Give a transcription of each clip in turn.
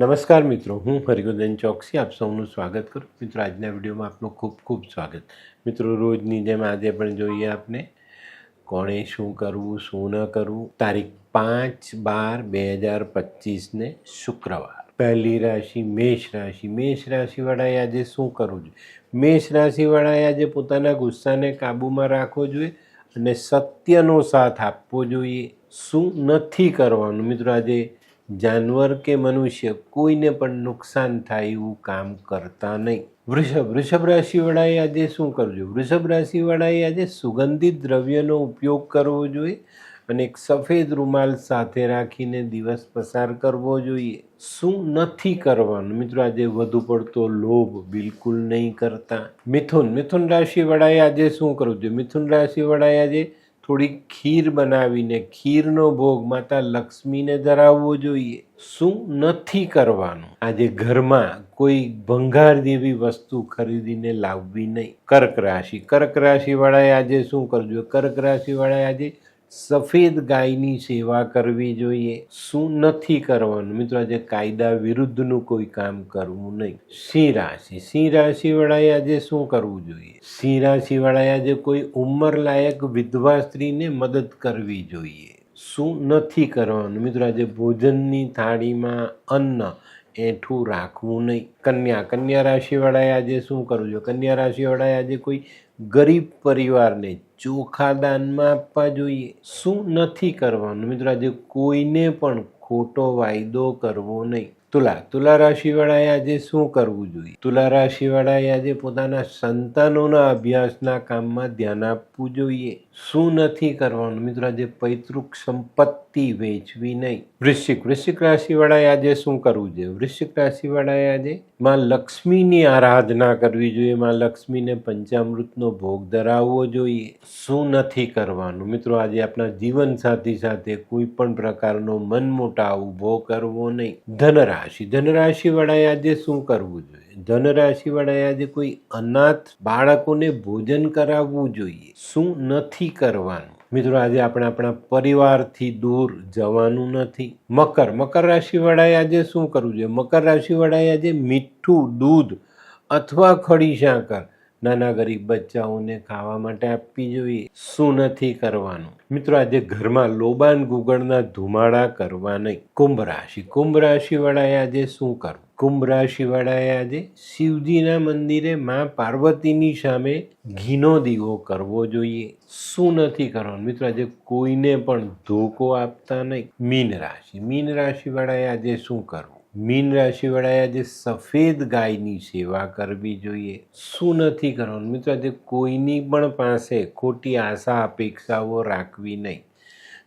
નમસ્કાર મિત્રો, હું હરિગોદન ચોકસી. આપ સૌનું સ્વાગત કરું. મિત્રો, આજના વિડીયોમાં આપનું ખૂબ ખૂબ સ્વાગત. મિત્રો, રોજની જેમ આજે પણ જોઈએ આપને કોણે શું કરવું, શું ન કરવું. તારીખ પાંચ બાર બે હજાર પચીસને શુક્રવાર. પહેલી રાશિ મેષ રાશિ. મેષ રાશિવાળાએ આજે શું કરવું જોઈએ? મેષ રાશિવાળાએ આજે પોતાના ગુસ્સાને કાબૂમાં રાખવો જોઈએ અને સત્યનો સાથ આપવો જોઈએ. શું નથી કરવાનું? મિત્રો, આજે જાનવર કે મનુષ્ય કોઈને પણ નુકસાન થાય એવું કામ કરતા નહીં. વૃષભ વૃષભ રાશિવાળાએ આજે શું કરવું જોઈએ? વૃષભ રાશિવાળાએ આજે સુગંધિત દ્રવ્યનો ઉપયોગ કરવો જોઈએ અને એક સફેદ રૂમાલ સાથે રાખીને દિવસ પસાર કરવો જોઈએ. શું નથી કરવાનું? મિત્રો, આજે વધુ પડતો લોભ બિલકુલ નહીં કરતા. મિથુન મિથુન રાશિવાળાએ આજે શું કરવું જોઈએ? મિથુન રાશિવાળાએ આજે થોડી ખીર બનાવીને, ખીરનો ભોગ માતા લક્ષ્મીને ધરાવવો જોઈએ. શું નથી કરવાનું? આજે ઘરમાં કોઈ ભંગાર જેવી વસ્તુ ખરીદીને લાવવી નહીં. કર્ક રાશિ. કર્ક રાશિવાળાએ આજે શું કરજો? કર્ક રાશિવાળાએ આજે સફેદ ગાયની સેવા કરવી જોઈએ. શું નથી કરવાનું? મિત્રો, આજે કાયદા વિરુદ્ધનું કોઈ કામ કરવું નહીં. સિંહ રાશિ. સિંહ રાશિવાળાએ આજે શું કરવું જોઈએ? સિંહ રાશિવાળાએ આજે કોઈ ઉંમરલાયક વિધવા સ્ત્રીને મદદ કરવી જોઈએ. શું નથી કરવાનું? મિત્રો, આજે ભોજનની થાળીમાં અન્ન એઠું રાખવું નહીં. કન્યા કન્યા રાશિવાળાએ આજે શું કરવું જોઈએ? કન્યા રાશિવાળાએ આજે કોઈ ગરીબ પરિવારને ચોખા દાનમાં આપવા જોઈએ. શું નથી કરવાનું? મિત્રો, આજે કોઈને પણ ખોટો વાયદો કરવો નહીં. તુલા તુલા રાશિવાળાએ આજે શું કરવું જોઈએ? તુલા રાશિવાળાએ આજે પોતાના સંતાનોના અભ્યાસના કામમાં ધ્યાન આપવું જોઈએ. શું નથી કરવાનું? મિત્રો, આજે પૈતૃક સંપત્તિ વેચવી નહીં. વૃશ્ચિક વૃશ્ચિક રાશિવાળાએ આજે શું કરવું જોઈએ? વૃશ્ચિક રાશિવાળાએ આજે માં લક્ષ્મીની આરાધના કરવી જોઈએ. માં લક્ષ્મીને પંચામૃતનો ભોગ ધરાવવો જોઈએ. શું નથી કરવાનું? મિત્રો, આજે આપણા જીવન સાથી સાથે કોઈ પણ પ્રકારનો મનમોટાવ ઊભો કરવો નહીં. ધનરાશિ. ધનરાશિવાળાએ આજે શું કરવું જોઈએ? ધનરાશિવાળાએ આજે કોઈ અનાથ બાળકોને ભોજન કરાવવું જોઈએ. શું નથી કરવાનું? મિત્રો, આજે આપણે આપણા પરિવારથી દૂર જવાનું નથી. મકર. મકર રાશિવાળાએ આજે શું કરવું જોઈએ? મકર રાશિવાળાએ આજે મીઠું, દૂધ અથવા ખડી સાકર. નાના ગરીબ બચ્ચાઓને ખાવા માટે આપવી જોઈએ. શું નથી કરવાનું? મિત્રો, આજે ઘરમાં લોબાન ગુગળના ધુમાડા કરવા નહીં. કુંભ રાશિ. કુંભ રાશિવાળાએ આજે શું કરવું? કુંભ રાશિવાળાએ આજે શિવજીના મંદિરે મા પાર્વતીની સામે ઘીનો દીવો કરવો જોઈએ. શું નથી કરવાનું? મિત્રો, આજે કોઈને પણ ધોકો આપતા નહીં. મીન રાશિ. મીન રાશિવાળાએ આજે શું કરવું? મીન રાશિવાળાએ આજે સફેદ ગાયની સેવા કરવી જોઈએ. શું નથી કરવાનું? મિત્રો, આજે કોઈની પણ પાસે ખોટી આશા, અપેક્ષાઓ રાખવી નહીં.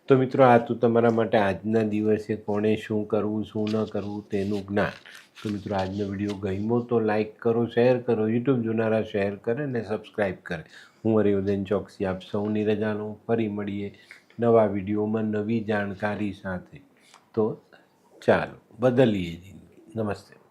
તો મિત્રો, આ તો તમારા માટે આજના દિવસે કોણે શું કરવું, શું ન કરવું તેનું જ્ઞાન. તો મિત્રો, આજનો વીડિયો ગમ્યો તો લાઇક કરો, શેર કરો, યુટ્યુબ જોનારા શેર કરે અને સબસ્ક્રાઈબ કરે. હું હરિવર્ધન ચોકસી આપ સૌની રજા લઉં ફરી મળીએ નવા વિડીયોમાં નવી જાણકારી સાથે. તો ચાલો. બદલીએ. જિંદગી નમસ્તે.